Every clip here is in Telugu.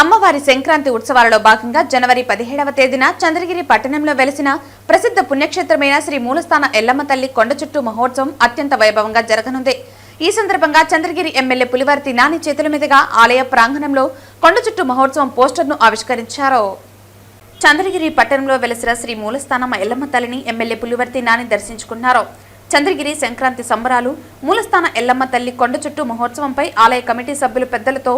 అమ్మవారి సంక్రాంతి ఉత్సవాలలో భాగంగా జనవరి పదిహేడవ తేదీన చంద్రగిరి పట్టణంలో వెలిసిన ప్రసిద్ధ పుణ్యక్షేత్రమైన శ్రీ మూలస్థాన ఎల్లమ్మ తల్లి కొండ చుట్టూ మహోత్సవం అత్యంత వైభవంగా జరగనుంది. ఈ సందర్భంగా చంద్రగిరి ఎమ్మెల్యే పులివర్తి నాని చేతుల మీదుగా ఆలయ ప్రాంగణంలో కొండ చుట్టూ మహోత్సవం పోస్టర్ను ఆవిష్కరించారు. చంద్రగిరి పట్టణంలో వెలసిన శ్రీ మూలస్థానం ఎల్లమ్మ తల్లిని ఎమ్మెల్యే పులివర్తి నాని దర్శించుకున్నారు. చంద్రగిరి సంక్రాంతి సంబరాలు మూలస్థాన ఎల్లమ్మ తల్లి కొండ చుట్టూ మహోత్సవంపై ఆలయ కమిటీ సభ్యులు పెద్దలతో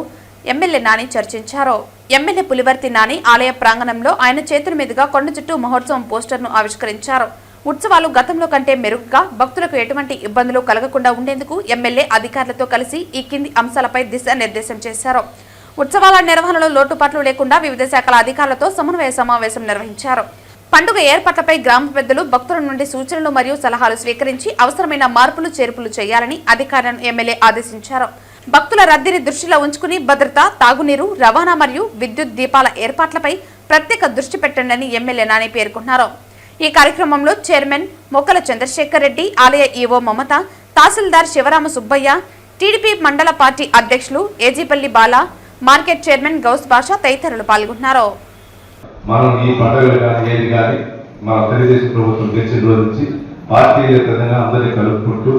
ఎమ్మెల్యే నాని చర్చించారు. ఎమ్మెల్యే పులివర్తి నాని ఆలయ ప్రాంగణంలో ఆయన చేతుల మీదుగా కొండ చుట్టూ మహోత్సవం పోస్టర్ను ఆవిష్కరించారు. ఉత్సవాలు గతంలో కంటే మెరుగ్గా భక్తులకు ఎటువంటి ఇబ్బందులు కలగకుండా ఉండేందుకు ఎమ్మెల్యే అధికారులతో కలిసి ఈ కింది అంశాలపై దిశానిర్దేశం చేశారు. ఉత్సవాల నిర్వహణలో లోటుపాట్లు లేకుండా వివిధ శాఖల అధికారులతో సమన్వయ సమావేశం నిర్వహించారు. పండుగ ఏర్పాట్లపై గ్రామ పెద్దలు భక్తుల నుండి సూచనలు మరియు సలహాలు స్వీకరించి అవసరమైన మార్పులు చేర్పులు చేయాలని అధికారులను ఎమ్మెల్యే ఆదేశించారు. భక్తుల రద్దీని దృష్టిలో ఉంచుకుని భద్రత తాగునీరు రవాణా మరియు విద్యుత్ దీపాల ఏర్పాట్లపై ప్రత్యేక దృష్టి పెట్టండి ఎమ్మెల్యే నాని పేర్కొన్నారు. ఈ కార్యక్రమంలో చైర్మన్ మొక్కల చంద్రశేఖర్ రెడ్డి ఆలయ ఈవో మమత తహసీల్దార్ శివరామ సుబ్బయ్య టీడీపీ మండల పార్టీ అధ్యక్షులు ఏజీపల్లి బాల మార్కెట్ చైర్మన్ గౌస్ బాషా తదితరులు పాల్గొన్నారు. మనం ఈ పండుగలు కానీ ఏది కానీ మన తెలుగుదేశం ప్రభుత్వం గెలిచిన రోజు నుంచి పార్టీ అందరినీ కలుపుకుంటూ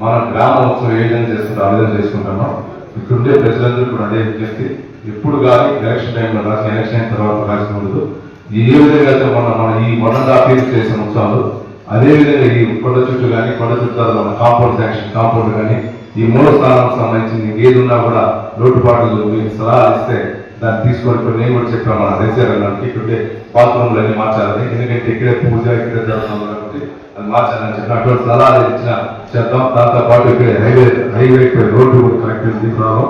మన గ్రామ ఉత్సవం ఏ విధంగా చేసుకుంటాం ఆ విధంగా చేసుకుంటున్నాం. ఇక్కడుండే ప్రజలందరూ కూడా అదే విజ్ఞప్తి. ఎప్పుడు కానీ ఎలక్షన్ టైంలో రాసిన ఎలక్షన్ అయిన తర్వాత రాసిన ఉండదు ఏ విధంగా అయితే మన మన ఈ మొన్న అపీల్ చేసిన ఉత్సవాలు అదేవిధంగా ఈ కొండ చుట్టూ కానీ కొండ చుట్టూ మన కాంపౌండ్ శాంక్షన్ కాంపౌండ్ కానీ ఈ మూడో స్థానానికి సంబంధించింది ఏది ఉన్నా కూడా లోటుపాట్లు మీకు సలహాలు ఇస్తే దాన్ని తీసుకొని నేను కూడా చెప్పాను మన రైతులకు ఇక్కడే బాత్రూమ్లన్నీ మార్చాలని. ఎందుకంటే ఇక్కడే పూజ ఇక్కడే జరుగుతుంది కాబట్టి అది మార్చాలని చెప్పిన అటువంటి సలహాలు ఇచ్చిన చేద్దాం. దాంతో పాటు ఇక్కడ హైవే హైవే ఇక్కడ రోడ్డు కూడా కరెక్ట్ తీసుకురావడం.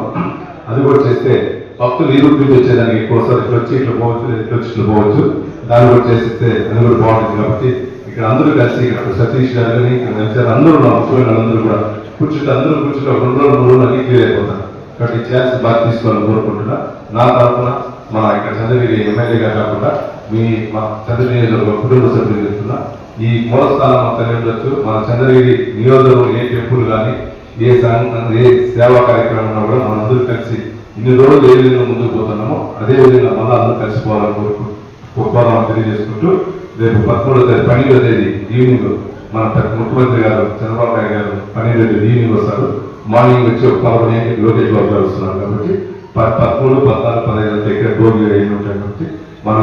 అది కూడా చేస్తే భక్తులు ఈ రూట్ నుంచి వచ్చేదానికి ఎక్కువసారి ఇట్లా వచ్చి ఇట్లా పోవచ్చు ఇట్లా వచ్చి ఇట్లా పోవచ్చు. దాన్ని కూడా చేస్తే అది కూడా బాగుంటుంది కాబట్టి ఇక్కడ అందరూ కలిసి ఇక్కడ సతీష్ గారు కానీ ఇక్కడ కలిసారు అందరూ నా ముఖ్యమైన అందరూ కూడా కూర్చుంటే అందరూ కూర్చుంటే ఒక రెండు రోజులు మూడు రోజులు అన్ని క్లియర్ అయిపోతారు. కాబట్టి ఛాన్స్ బాగా తీసుకోవాలని కోరుకుంటున్నా. నా తరఫున మన ఇక్కడ చంద్రగిరి ఎమ్మెల్యేగా కాకుండా మీ మా చంద్రగిరి కుటుంబ సభ్యులు చెప్తున్నా. ఈ మూలస్థానం మొత్తం ఉండొచ్చు మన చంద్రగిరి నియోజకవర్గం ఏ టెంపుల్ కానీ ఏ సంఘం ఏ సేవా కార్యక్రమం ఉన్నా కూడా మనందరూ కలిసి ఇన్ని రోజులు ఏ విధంగా ముందుకు పోతున్నామో అదే విధంగా మళ్ళీ అందరూ కలిసిపోవాలని కోరుకు కోరుకోవాలని తెలియజేసుకుంటూ రేపు పదమూడో తేదీ పన్నెండో తేదీ ఈవినింగ్ మన ముఖ్యమంత్రి గారు చంద్రబాబు నాయుడు గారు పన్నెండో తేదీ ఈవినింగ్ వస్తారు. మార్నింగ్ వచ్చి ఒక పదకొండు లోకేష్ బాబు గారు వస్తున్నారు కాబట్టి ప- పదమూడు పద్నాలుగు పదహైదు దగ్గర డోర్లు అయ్యి ఉంటాయి కాబట్టి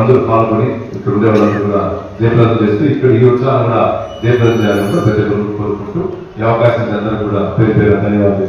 అందరూ పాల్గొని ఇక్కడ ఉండే వాళ్ళందరూ కూడా జయప్రదం చేస్తూ ఇక్కడ ఈ ఉత్సవాలు కూడా జయప్రదం చేయాలని కూడా ప్రతి ఒక్కరు కోరుకుంటూ ఈ అవకాశం అందరూ కూడా పేరు పేరు ధన్యవాదాలు